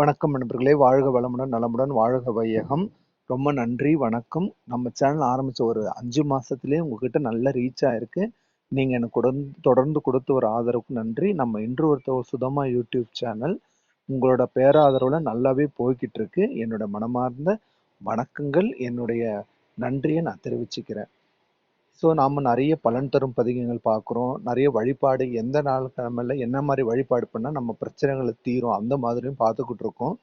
வணக்கம் நண்பர்களே. வாழ்க வளமுடன் நலமுடன் வாழ்க வையகம். ரொம்ப நன்றி வணக்கம். நம்ம சேனல் ஆரம்பித்த ஒரு அஞ்சு மாதத்துலேயே உங்ககிட்ட நல்ல ரீச் ஆயிருக்கு நீங்கள் எனக்கு தொடர்ந்து தொடர்ந்து கொடுத்து ஒரு ஆதரவுக்கு நன்றி. நம்ம இன்று ஒருத்தர் சுதமா யூடியூப் சேனல். உங்களோட பேராதரவில் நல்லாவே போய்கிட்டு இருக்கு. என்னோட மனமார்ந்த வணக்கங்கள் என்னுடைய நன்றியை நான் தெரிவிச்சுக்கிறேன். ஸோ நாம் நிறைய பலன் தரும் பதிகங்கள் பார்க்குறோம். நிறைய வழிபாடு எந்த நாள் கிழமையில என்ன மாதிரி வழிபாடு பண்ணால் நம்ம பிரச்சனைகளை தீரும் அந்த மாதிரியும் பார்த்துக்கிட்டு இருக்கோம்.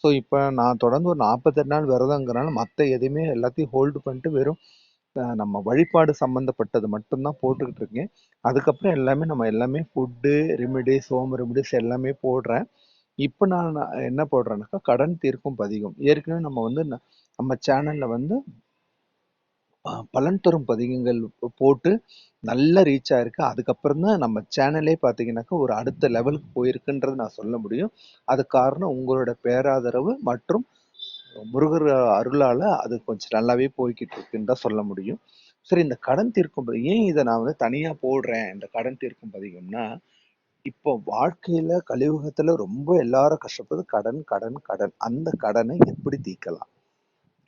ஸோ இப்போ நான் தொடர்ந்து ஒரு நாற்பத்தெட்டு நாள் விரதங்கிறனால மற்ற எதையுமே எல்லாத்தையும் ஹோல்டு பண்ணிட்டு வெறும் நம்ம வழிபாடு சம்மந்தப்பட்டது மட்டும்தான் போட்டுக்கிட்டு இருக்கேன். அதுக்கப்புறம் எல்லாமே நம்ம எல்லாமே ஃபுட்டு ரெமிடிஸ் ஹோம் ரெமிடிஸ் எல்லாமே போடுறேன். இப்போ நான் நான் என்ன போடுறேன்னாக்கா கடன் தீர்க்கும் பதிகம். ஏற்கனவே நம்ம வந்து நம்ம சேனலில் வந்து பலன் தரும் பதிகங்கள் போட்டு நல்ல ரீச் ஆயிருக்கு. அதுக்கப்புறம் தான் நம்ம சேனலே பார்த்தீங்கன்னாக்கா ஒரு அடுத்த லெவலுக்கு போயிருக்குன்றது நான் சொல்ல முடியும். அது காரணம் உங்களோட பேராதரவு மற்றும் முருகர் அருளால் அது கொஞ்சம் நல்லாவே போய்கிட்டு இருக்குன்னு தான் சொல்ல முடியும். சரி இந்த கடன் தீர்க்கும் பதிகம் ஏன் இதை நான் வந்து தனியாக போடுறேன்? இந்த கடன் தீர்க்கும் பதிகம்னா இப்போ வாழ்க்கையில் கலியுகத்தில் ரொம்ப எல்லாரும் கஷ்டப்படுறது கடன் கடன் கடன் அந்த கடனை எப்படி தீர்க்கலாம்?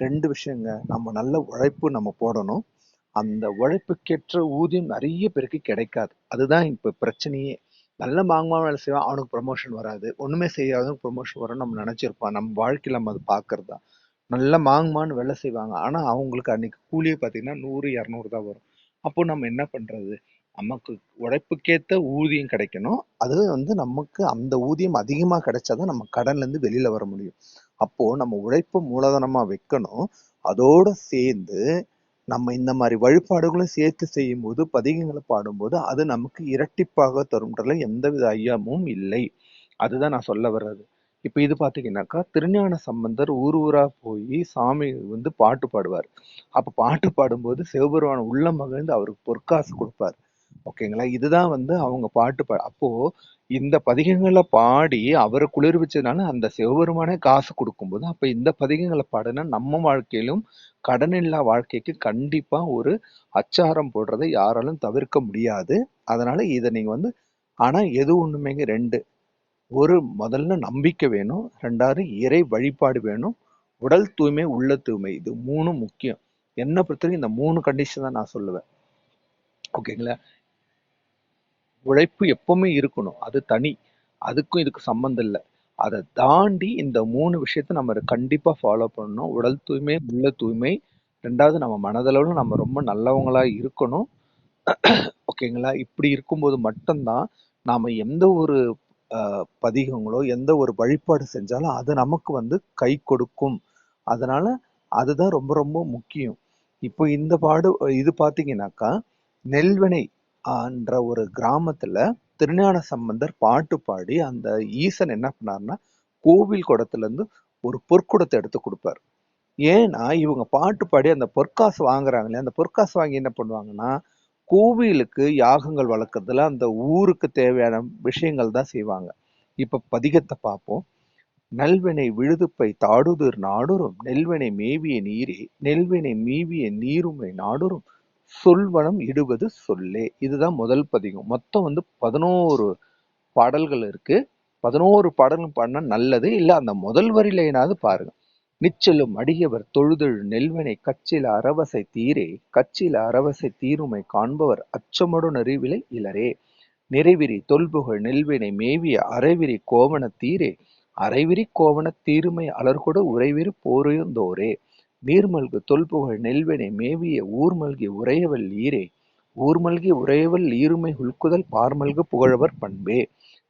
ரெண்டு விஷயங்க. நம்ம நல்ல உழைப்பு நம்ம போடணும். அந்த உழைப்புக்கேற்ற ஊதியம் நிறைய பேருக்கு கிடைக்காது. அதுதான் இப்போ பிரச்சனையே. நல்ல மாங்கமா வேலை செய்வான் அவனுக்கு ப்ரமோஷன் வராது. ஒன்றுமே செய்யாதவனுக்கு ப்ரமோஷன் வரும் நம்ம நினைச்சிருப்பான் நம்ம வாழ்க்கையில நம்ம அது பார்க்கறது தான் நல்ல மாங்கமான்னு வேலை செய்வாங்க. ஆனா அவங்களுக்கு அன்னைக்கு கூலியே பார்த்தீங்கன்னா நூறு இரநூறு தான் வரும். அப்போ நம்ம என்ன பண்றது? நமக்கு உழைப்புக்கேற்ற ஊதியம் கிடைக்கணும். அது வந்து நமக்கு அந்த ஊதியம் அதிகமா கிடைச்சாதான் நம்ம கடன்லேருந்து இருந்து வெளியில வர முடியும். அப்போ நம்ம உழைப்பு மூலதனமா வைக்கணும். அதோட சேர்ந்து நம்ம இந்த மாதிரி வழிபாடுகளும் சேர்த்து செய்யும்போது பதிகங்களை பாடும்போது அது நமக்கு இரட்டிப்பாக தரும்ன்றதுல எந்தவித ஐயமும் இல்லை. அதுதான் நான் சொல்ல வர்றது. இப்போ இது பார்த்தீங்கன்னாக்கா திருஞான சம்பந்தர் ஊர் ஊராக போய் சாமி வந்து பாட்டு பாடுவார். அப்போ பாட்டு பாடும்போது சிவபெருமான் உள்ள மகிழ்ந்து அவருக்கு பொற்காசு கொடுப்பார். ஓகேங்களா இதுதான் வந்து அவங்க பாட்டு பா அப்போ இந்த பதிகங்களை பாடி அவரை குளிர்விச்சதுனால அந்த சிவபெருமானே காசு கொடுக்கும்போது அப்ப இந்த பதிகங்களை பாடினா நம்ம வாழ்க்கையிலும் கடன் இல்லா வாழ்க்கைக்கு கண்டிப்பா ஒரு அச்சாரம் போடுறதை யாராலும் தவிர்க்க முடியாது. அதனால இதை நீங்க வந்து ஆனா எது ஒண்ணுமேங்க? ரெண்டு. ஒரு முதல்ல நம்பிக்கை வேணும். ரெண்டாவது இறை வழிபாடு வேணும். உடல் தூய்மை உள்ள தூய்மை. இது மூணும் முக்கியம். என்ன பொறுத்தவரைக்கும் இந்த மூணு கண்டிஷன் தான் நான் சொல்லுவேன். ஓகேங்களா உழைப்பு எப்பவுமே இருக்கணும். அது தனி. அதுக்கும் இதுக்கு சம்மந்தம் இல்லை. அதை தாண்டி இந்த மூணு விஷயத்த நம்ம கண்டிப்பாக ஃபாலோ பண்ணணும். உடல் தூய்மை உள்ள தூய்மை. ரெண்டாவது நம்ம மனதளவில் நம்ம ரொம்ப நல்லவங்களாக இருக்கணும். ஓகேங்களா இப்படி இருக்கும்போது மட்டும்தான் நாம் எந்த ஒரு பதிகங்களோ எந்த ஒரு வழிபாடு செஞ்சாலும் அது நமக்கு வந்து கை கொடுக்கும். அதனால அதுதான் ரொம்ப ரொம்ப முக்கியம். இப்போ இந்த பாடு இது பார்த்தீங்கன்னாக்கா நெல்வினை. என்ற ஒரு கிராமத்துல திருஞான சம்பந்தர் பாட்டு பாடி அந்த ஈசன் என்ன பண்ணாருன்னா கோவில் குடத்துல இருந்து ஒரு பொற்குடத்தை எடுத்து கொடுப்பார். ஏன்னா இவங்க பாட்டு பாடி அந்த பொற்காசு வாங்குறாங்களே அந்த பொற்காசு வாங்கி என்ன பண்ணுவாங்கன்னா கோவிலுக்கு யாகங்கள் வளர்க்கறதுல அந்த ஊருக்கு தேவையான விஷயங்கள் தான் செய்வாங்க. இப்ப பதிகத்தை பார்ப்போம். நல்வினை விழுதுப்பை தாடுதிர் நாடுறும் நெல்வினை மேவிய நீரே நெல்வினை மீவிய நீருமை நாடுறும் சொல்வனம் இடுவது சொல்லே. இதுதான் முதல் பதிகம். மொத்தம் வந்து பதினோரு பாடல்கள் இருக்கு. பதினோரு பாடல்கள் பாடினா நல்லது. இல்ல அந்த முதல் வரியிலேனாவது பாருங்க. நிச்சலும் அடியவர் தொழுதழு நெல்வினை கச்சில அரவசை தீரே. கச்சில அரவசை தீருமை காண்பவர் அச்சமடு நெறிவிலை இலரே. நிறைவிரி தொல்புகழ் நெல்வினை மேவிய அரைவிரி கோவண தீரே. அரைவிரி கோவண தீருமை அலர்கொடு உறைவிரி போருந்தோரே நீர்மல்கு தொல்புகழ் நெல்வினை மேவிய ஊர்மல்கி உறையவல் ஈரே ஊர்மல்கி உறையவல் ஈருமை உள்குதல் பார்மல்கு புகழவர் பண்பே.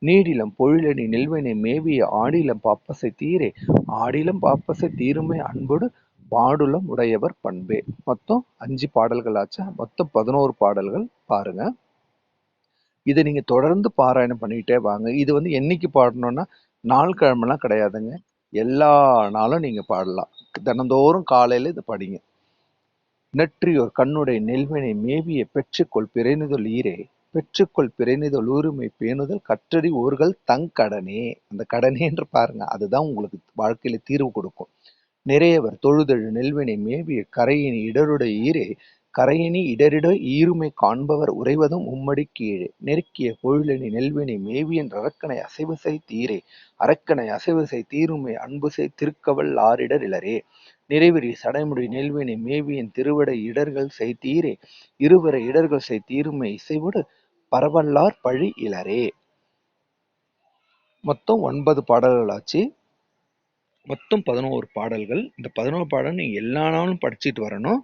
நீடிலம் பொழிலணி நெல்வினை மேவிய ஆடிலம் பாப்பசை தீரே. ஆடிலம் பாப்பசை தீருமை அன்போடு பாடுலம் உடையவர் பண்பே. மொத்தம் அஞ்சு பாடல்கள் ஆச்சா மொத்தம் பதினோரு பாடல்கள் பாருங்க. இதை நீங்க தொடர்ந்து பாராயணம் பண்ணிக்கிட்டே வாங்க. இது வந்து என்னைக்கு பாடணும்னா நாள் கிழமெல்லாம் கிடையாதுங்க. எல்லா நாளும் நீங்க பாடலாம். தினந்தோறும் காலையில இதை படிங்க. நெற்றியோர் கண்ணுடைய நெல்வினை மேவிய பெற்றுக்கொள் பிறைனுதல் ஈரே. பெற்றுக்கொள் பிறைனுதல் உரிமை பேணுதல் கற்றடி ஊர்கள் தங்கடனே அந்த கடனேன்று பாருங்க அதுதான் உங்களுக்கு வாழ்க்கையில தீர்வு கொடுக்கும். நிறையவர் தொழுதெழு நெல்வினை மேவிய கரையின் இடருடைய ஈரே. கரையினி இடரிட ஈருமை காண்பவர் உறைவதும் உம்மடி கீழே. நெருக்கிய பொழிலணி நெல்வினை மேவியன் அரக்கனை அசைவுசை தீரே. அரக்கனை அசைவுசை தீருமை அன்புசை திருக்கவல் ஆரிடர் இலரே நிறைவிரி சடைமுடி நெல்வினை மேவியன் திருவடை இடர்கள் செய்தீரே இருவரை இடர்கள் செய் தீருமை இசைவொடு பரவல்லார் பழி இலரே மொத்தம் ஒன்பது பாடல்களாச்சு. மொத்தம் பதினோரு பாடல்கள். இந்த பதினோரு பாடல் நீங்க எல்லா நாளும் படிச்சுட்டு வரணும்.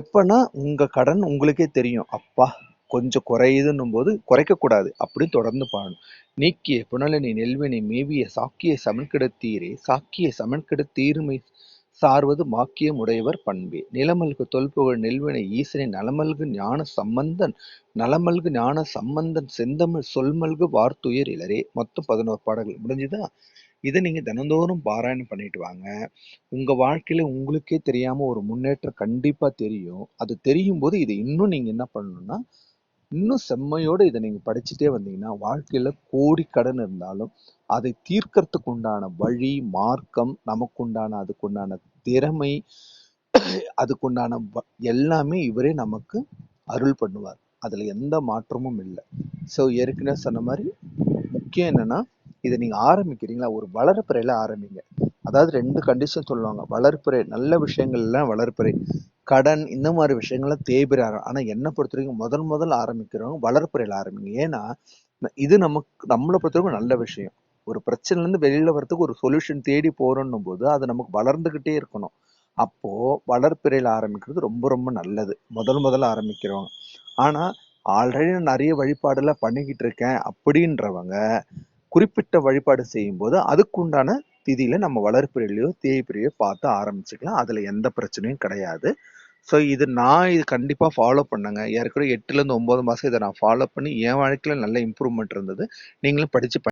எப்பன்னா உங்க கடன் உங்களுக்கே தெரியும். அப்பா கொஞ்சம் குறையுதுன்னும் போது குறைக்க கூடாது அப்படி தொடர்ந்து பாடணும். நீக்கிய புனலனி நெல்வினை மேவிய சாக்கிய சமன்கிடத்தீரே. சாக்கிய சமன்கிடத்தீர்மை சார்வது மாக்கியம் உடையவர் பண்பே. நிலமல்கு தொல்புகழ் நெல்வினை ஈசனை நலமல்கு ஞான சம்பந்தன் நலமல்கு ஞான சம்பந்தன் செந்தமிழ் சொல்மல்கு வார்த்துயர் இலரே மொத்தம் பதினோரு பாடல்கள். முடிஞ்சுதா? இதை நீங்கள் தினந்தோறும் பாராயணம் பண்ணிட்டு வாங்க. உங்கள் வாழ்க்கையில் உங்களுக்கே தெரியாமல் ஒரு முன்னேற்றம் கண்டிப்பாக தெரியும். அது தெரியும் போது இதை இன்னும் நீங்கள் என்ன பண்ணணும்னா இன்னும் செம்மையோடு இதை நீங்கள் படிச்சுட்டே வந்தீங்கன்னா வாழ்க்கையில் கோடி கடன் இருந்தாலும் அதை தீர்க்கறதுக்கு உண்டான வழி மார்க்கம் நமக்குண்டான அதுக்குண்டான திறமை அதுக்குண்டான வ- எல்லாமே இவரே நமக்கு அருள் பண்ணுவார். அதில் எந்த மாற்றமும் இல்லை. ஸோ ஏற்கனவே சொன்ன மாதிரி முக்கியம் என்னன்னா இதை நீங்க ஆரம்பிக்கிறீங்களா? ஒரு வளர்ப்பிறையில ஆரம்பிங்க. அதாவது ரெண்டு கண்டிஷன் சொல்லுவாங்க. வளர்ப்பிறை நல்ல விஷயங்கள் எல்லாம் வளர்ப்புறை. கடன் இந்த மாதிரி விஷயங்கள்லாம் தேய்பிறை ஆரம் ஆனா என்னை பொறுத்த வரைக்கும் முதல் முதல்ல ஆரம்பிக்கிறவங்க வளர்ப்புறையில ஆரம்பிங்க. ஏன்னா இது நமக்கு நம்மளை பொறுத்த வரைக்கும் நல்ல விஷயம். ஒரு பிரச்சனைல இருந்து வெளியில வர்றதுக்கு ஒரு சொல்யூஷன் தேடி போறோம்னும் போது அது நமக்கு வளர்ந்துகிட்டே இருக்கணும். அப்போ வளர்ப்பிறையில ஆரம்பிக்கிறது ரொம்ப ரொம்ப நல்லது. முதல் முதல்ல ஆரம்பிக்கிறவங்க. ஆனா ஆல்ரெடி நான் நிறைய வழிபாடெல்லாம் பண்ணிக்கிட்டு இருக்கேன் அப்படின்றவங்க குறிப்பிட்ட வழிபாடு செய்யும்போது அதுக்குண்டான திதியில நம்ம வளர்ப்பிறையிலையோ தேய்ப்பிறையோ பார்த்து ஆரம்பிச்சுக்கலாம். அதுல எந்த பிரச்சனையும் கிடையாது. ஸோ இது நான் இது கண்டிப்பாக ஃபாலோ பண்ணேங்க. ஏற்கனவே எட்டுலேருந்து ஒம்பது மாதம் இதை நான் ஃபாலோ பண்ணி என் வாழ்க்கையில் நல்ல இம்ப்ரூவ்மெண்ட் இருந்தது. நீங்களும் படித்து